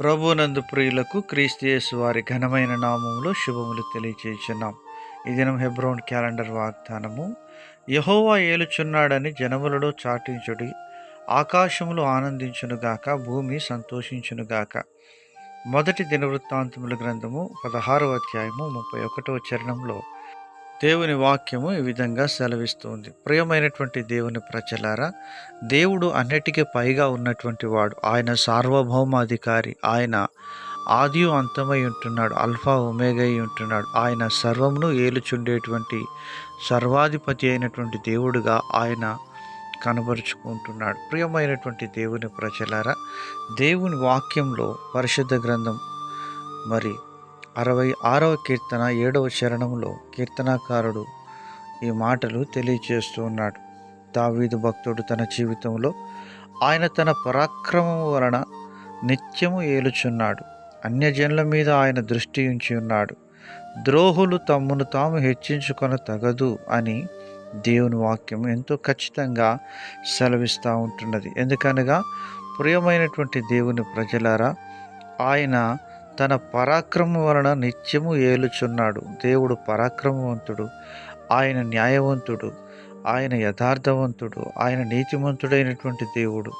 ప్రభునందు ప్రియులకు క్రీస్తు వారి ఘనమైన నామములో శుభములు తెలియచేస్తున్నాం ఈ దినం హెబ్రోన్ క్యాలెండర్ వాగ్దానము యహోవా ఏలుచున్నాడని జనములలో చాటించుడి ఆకాశములు ఆనందించునుగాక భూమి సంతోషించునుగాక మొదటి దినవృత్తాంతముల గ్రంథము పదహారవ అధ్యాయము ముప్పై ఒకటవ చరణంలో దేవుని వాక్యము ఈ విధంగా సెలవిస్తుంది. ప్రియమైనటువంటి దేవుని ప్రజలారా దేవుడు అన్నిటికీ పైగా ఉన్నటువంటి వాడు. ఆయన సార్వభౌమాధికారి ఆయన ఆది అంతమై ఉంటున్నాడు అల్ఫా ఒమేగై ఉంటున్నాడు. ఆయన సర్వమును ఏలుచుండేటువంటి సర్వాధిపతి అయినటువంటి దేవుడుగా ఆయన కనబరుచుకుంటున్నాడు. ప్రియమైనటువంటి దేవుని ప్రజలారా దేవుని వాక్యంలో పరిశుద్ధ గ్రంథం మరి అరవై ఆరవ కీర్తన ఏడవ చరణంలో కీర్తనాకారుడు ఈ మాటలు తెలియచేస్తూ ఉన్నాడు. దావీదు భక్తుడు తన జీవితంలో ఆయన తన పరాక్రమం వలన నిత్యము ఏలుచున్నాడు. అన్యజనుల మీద ఆయన దృష్టి ఉంచి ఉన్నాడు. ద్రోహులు తమ్మును తాము హెచ్చించుకొని తగదు అని దేవుని వాక్యం ఎంతో ఖచ్చితంగా సెలవిస్తూ ఉంటున్నది. ఎందుకనగా ప్రియమైనటువంటి దేవుని ప్రజలారా ఆయన తన పరాక్రమం వలన నిత్యము ఏలుచున్నాడు. దేవుడు పరాక్రమవంతుడు ఆయన న్యాయవంతుడు ఆయన యథార్థవంతుడు ఆయన నీతిమంతుడైనటువంటి దేవుడు.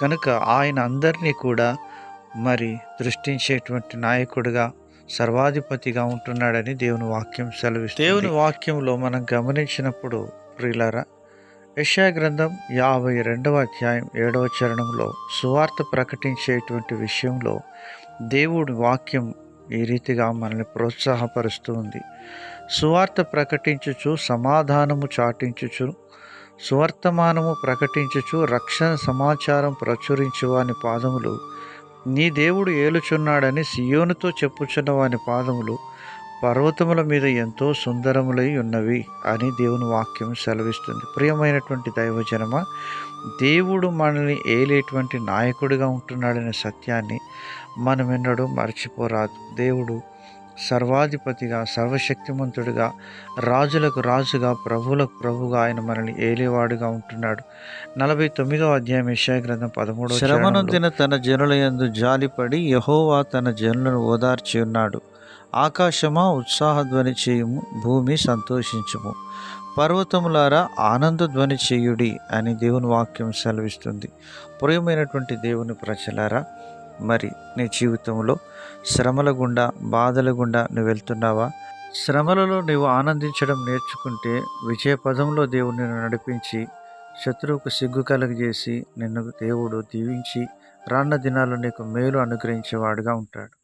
కనుక ఆయన అందరినీ కూడా మరి దృష్టించేటువంటి నాయకుడిగా సర్వాధిపతిగా ఉంటున్నాడని దేవుని వాక్యం సెలవిస్తుంది. దేవుని వాక్యంలో మనం గమనించినప్పుడు ప్రియులారా యశా గ్రంథం యాభై రెండవ అధ్యాయం ఏడవ చరణంలో సువార్త ప్రకటించేటువంటి విషయంలో దేవుడి వాక్యం ఈ రీతిగా మనల్ని ప్రోత్సాహపరుస్తూ ఉంది. సువార్త ప్రకటించుచు సమాధానము చాటించుచు సువర్తమానము ప్రకటించుచు రక్షణ సమాచారం ప్రచురించు వాని పాదములు నీ దేవుడు ఏలుచున్నాడని సియోనుతో చెప్పుచున్న వాని పాదములు పర్వతముల మీద ఎంతో సుందరములై ఉన్నవి అని దేవుని వాక్యం సెలవిస్తుంది. ప్రియమైనటువంటి దైవజనమ దేవుడు మనల్ని ఏలేటువంటి నాయకుడిగా ఉంటున్నాడనే సత్యాన్ని మనమెన్నడూ మర్చిపోరాదు. దేవుడు సర్వాధిపతిగా సర్వశక్తిమంతుడిగా రాజులకు రాజుగా ప్రభువులకు ప్రభుగా ఆయన మనల్ని ఏలేవాడుగా ఉంటున్నాడు. నలభై తొమ్మిదో అధ్యాయం విషయ గ్రంథం పదమూడవ శ్రమనొందిన తన జనుల యందు జాలిపడి యహోవా తన జనులను ఓదార్చి ఉన్నాడు. ఆకాశమా ఉత్సాహధ్వని చేయుము భూమి సంతోషించుము. పర్వతములారా ఆనందధ్వని చేయుడి అని దేవుని వాక్యం సెలవిస్తుంది. ప్రియమైనటువంటి దేవుని ప్రజలారా మరి నీ జీవితంలో శ్రమల గుండా బాధల గుండా నువ్వు వెళ్తున్నావా? శ్రమలలో నువ్వు ఆనందించడం నేర్చుకుంటే విజయ పదంలో దేవుడు నిన్ను నడిపించి శత్రువుకు సిగ్గు కలగజేసి నిన్ను దేవుడు దీవించి రాన్న దినాల్లో నీకు మేలు అనుగ్రహించేవాడుగా ఉంటాడు.